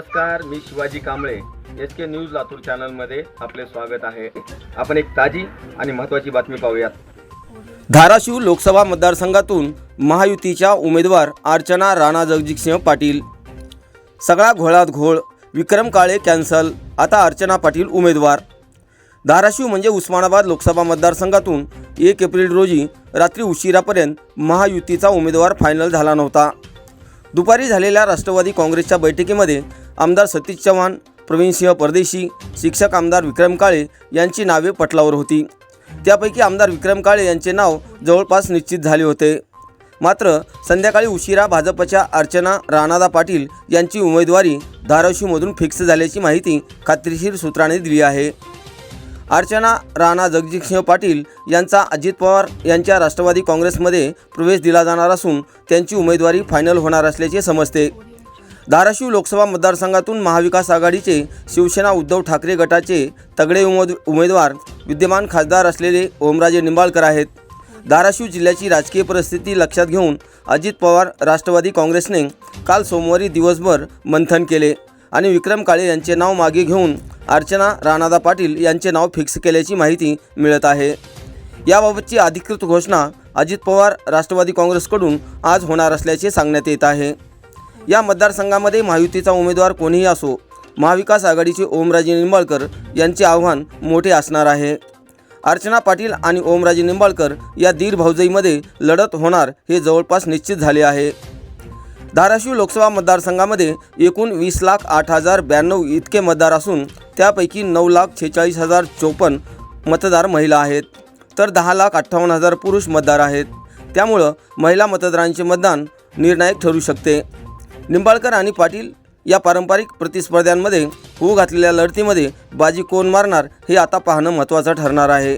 नमस्कार मी Shivaji Kamble. S K news Latur चॅनलमध्ये आपले स्वागत आहे. आपण एक ताजी आणि महत्त्वाची बातमी पाहूयात. धाराशिव लोकसभा मतदारसंघातून महायुतीच्या उमेदवार अर्चना राणा जगजितसिंह पाटील. सगळा घोळात घोळ विक्रम काळे कॅन्सल आता अर्चना पाटील उमेदवार. धाराशिव म्हणजे उस्मानाबाद लोकसभा मतदारसंघातून एक एप्रिल रोजी रात्री उशिरापर्यंत महायुतीचा उमेदवार फायनल झाला नव्हता. दुपारी झालेल्या राष्ट्रवादी काँग्रेसच्या बैठकीमध्ये आमदार सतीश चव्हाण प्रवीणसिंह परदेशी शिक्षक आमदार विक्रम काळे यांची नावे पटलावर होती. त्यापैकी आमदार विक्रम काळे यांचे नाव जवळपास निश्चित झाले होते. मात्र संध्याकाळी उशिरा भाजपच्या अर्चना राणादा पाटील यांची उमेदवारी धाराशिवमधून फिक्स झाल्याची माहिती खात्रीशीर सूत्राने दिली आहे. अर्चना राणा जगजितसिंह पाटील यांचा अजित पवार यांच्या राष्ट्रवादी काँग्रेसमध्ये प्रवेश दिला जाणार असून त्यांची उमेदवारी फायनल होणार असल्याचे समजते. धाराशिव लोकसभा मतदारसंघातून महाविकास आघाडीचे शिवसेना उद्धव ठाकरे गटाचे तगडे उमेद उमेदवार विद्यमान खासदार असलेले ओमराजे निंबाळकर आहेत. धाराशिव जिल्ह्याची राजकीय परिस्थिती लक्षात घेऊन अजित पवार राष्ट्रवादी काँग्रेसने काल सोमवारी दिवसभर मंथन केले आणि विक्रम काळे यांचे नाव मागे घेऊन अर्चना राणादा पाटील यांचे नाव फिक्स केल्याची माहिती मिळत आहे. याबाबतची अधिकृत घोषणा अजित पवार राष्ट्रवादी काँग्रेसकडून आज होणार असल्याचे सांगण्यात येत आहे. या मतदारसंघामध्ये महायुतीचा उमेदवार कोणीही असो महाविकास आघाडीचे ओमराजे निंबाळकर यांचे आव्हान मोठे असणार आहे. अर्चना पाटील आणि ओमराजे निंबाळकर या दीर भाऊजईमध्ये लढत होणार हे जवळपास निश्चित झाले आहे. धाराशिव लोकसभा मतदारसंघामध्ये एकूण वीस लाख आठ हजार ब्याण्णव इतके मतदार असून त्यापैकी नऊ लाख छेचाळीस हजार चोपन्न मतदार महिला आहेत. तर दहा लाख अठ्ठावन्न हजार पुरुष मतदार आहेत. त्यामुळं महिला मतदारांचे मतदान निर्णायक ठरू शकते. निंबाळकर आणि पाटील या पारंपरिक प्रतिस्पर्ध्यांमध्ये होऊ घातलेल्या लढतीमध्ये बाजी कोण मारणार हे आता पाहणं महत्त्वाचं ठरणार आहे.